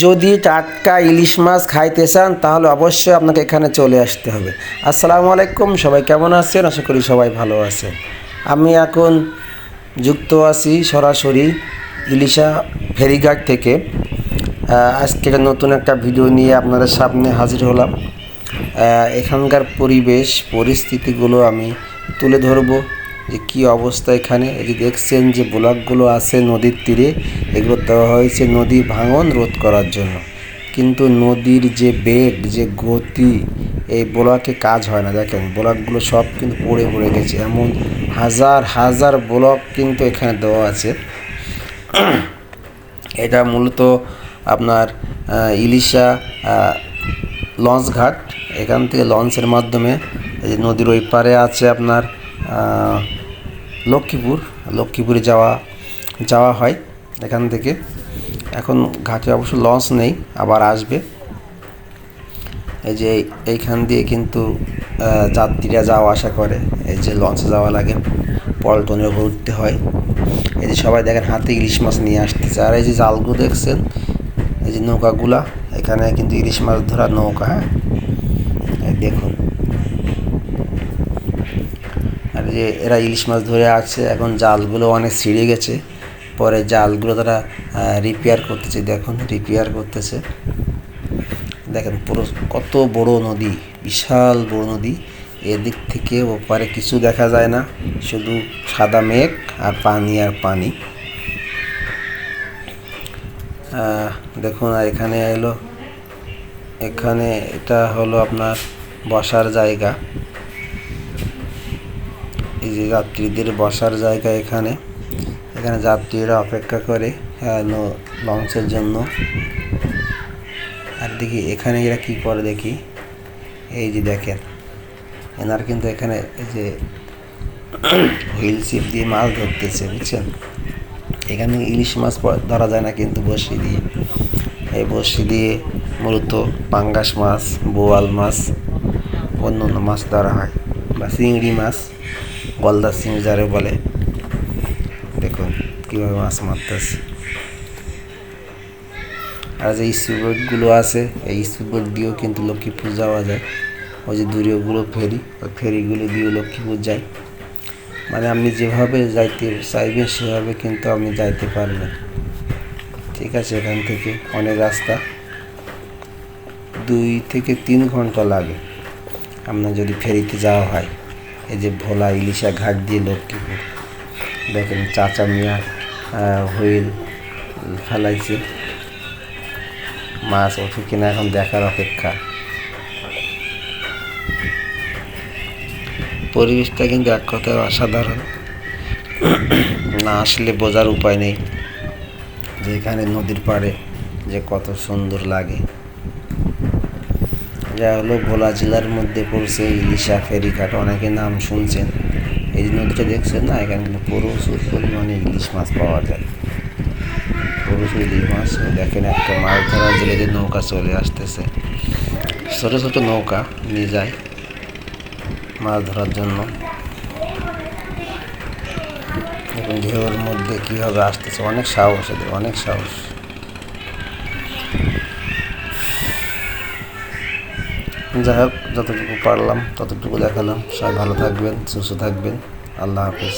যদি টাটকা ইলিশ মাছ খাইতে চান, তাহলে অবশ্যই আপনাকে এখানে চলে আসতে হবে। আসসালামু আলাইকুম, সবাই কেমন আছেন? আশা করি সবাই ভালো আছেন। আমি এখন যুক্ত আছি সরাসরি ইলিশা ফেরিঘাট থেকে। আজকে নতুন একটা ভিডিও নিয়ে আপনাদের সামনে হাজির হলাম। এখানকার পরিবেশ, পরিস্থিতিগুলো আমি তুলে ধরবো। যে কী অবস্থা এখানে? এই যে দেখছেন যে ব্লকগুলো আছে নদীর তীরে, এগুলো দেওয়া হয়েছে নদী ভাঙন রোধ করার জন্য। কিন্তু নদীর যে বেগ যে গতি, এই ব্লকে কাজ হয় না। দেখেন, ব্লকগুলো সব কিন্তু পড়ে পড়ে গেছে। এমন হাজার হাজার ব্লক কিন্তু এখানে দেওয়া আছে। এটা মূলত আপনার ইলিশা লঞ্চ ঘাট এখান থেকে লঞ্চের মাধ্যমে নদীর ওই পারে আছে আপনার লক্ষ্মীপুর, লক্ষ্মীপুরে যাওয়া যাওয়া হয় এখান থেকে। এখন ঘাটে অবশ্য লঞ্চ নেই, আবার আসবে। এই যে এইখান দিয়ে কিন্তু যাত্রীরা যাওয়া আসা করে। এই যে লঞ্চে যাওয়া লাগে, পল্টনের উপর উঠতে হয়। এই যে সবাই দেখেন হাতে ইলিশ মাছ নিয়ে আসতেছে। আর এই যে জালগুলো দেখছেন, এই যে নৌকাগুলা, এখানে কিন্তু ইলিশ মাছ ধরার নৌকা হ্যাঁ? দেখুন আর যে এরা ইলিশ মাছ ধরে আসছে এখন জালগুলো অনেক ছিঁড়ে গেছে। পরে জালগুলো তারা রিপেয়ার করতেছে, দেখুন রিপেয়ার করতেছে। দেখেন, পুরো কত বড় নদী, বিশাল বড় নদী। এদিক থেকে ওপারে কিছু দেখা যায় না, শুধু সাদা মেঘ আর পানি আর পানি। দেখুন, আর এখানে এলো, এখানে এটা হলো আপনার বসার জায়গা। এই যে যাত্রীদের বসার জায়গা এখানে। এখানে যাত্রীরা অপেক্ষা করে লঞ্চের জন্য। আর দেখি এখানে এরা কি করে দেখি। এই যে দেখেন, এনার কিন্তু এখানে এই যে হুইল সিপ দিয়ে মাছ ধরতেছে, বুঝছেন? এখানে ইলিশ মাছ ধরা যায় না কিন্তু বড়শি দিয়ে। এই বড়শি দিয়ে মূলত পাঙ্গাস মাছ, বোয়াল মাছ অন্য অন্য মাছ ধরা হয়, বা চিংড়ি মাছ। গলদা চিংড়ি যারে বলে। দেখুন কীভাবে মাছ মারতেছে। আর যে স্পিডবোটগুলো আছে, এই স্পিডবোট দিয়েও কিন্তু লক্ষ্মীপুর যাওয়া যায়। ওই যে দূরীয়গুলো ফেরি, ওই ফেরিগুলো দিয়েও লক্ষ্মীপুর যায় মানে আপনি যেভাবে যাইতে চাইবেন, সেভাবে কিন্তু আপনি যাইতে পারবেন। ঠিক আছে, এখান থেকে অনেক রাস্তা। দুই থেকে তিন ঘণ্টা লাগে। আপনার যদি ফেরিতে যাওয়া হয়। এই যে ভোলা ইলিশা ঘাট দিয়ে লক্ষ্মীপুর দেখেন চাচা মিয়া হুইল ফেলাইছে। মাছ ওঠে কিনা এখন দেখার অপেক্ষা। পরিবেশটা কিন্তু এক কথায় অসাধারণ। না আসলে বোঝার উপায় নেই যে এখানে নদীর পাড়ে যে কত সুন্দর লাগে। যা হলো ভোলা জেলার মধ্যে পড়ছে ইলিশা ফেরিঘাট অনেকে নাম শুনছেন। এই যে নদীটা দেখছেন না? এখানে কিন্তু প্রচুর পরিমাণে ইলিশ মাছ পাওয়া যায়। প্রচুর ইলিশ মাছ। দেখেন একটা মাছ ধরার জেলেদের নৌকা চলে আসতেছে। ছোটো ছোটো নৌকা নিয়ে যায় মাছ ধরার জন্য। দেখুন ঢেউর মধ্যে কীভাবে আসতেছে? অনেক সাহস এদের, অনেক সাহস। যাই হোক যতটুকু পারলাম ততটুকু দেখালাম। সবাই ভালো থাকবেন সুস্থ থাকবেন। আল্লাহ হাফিজ।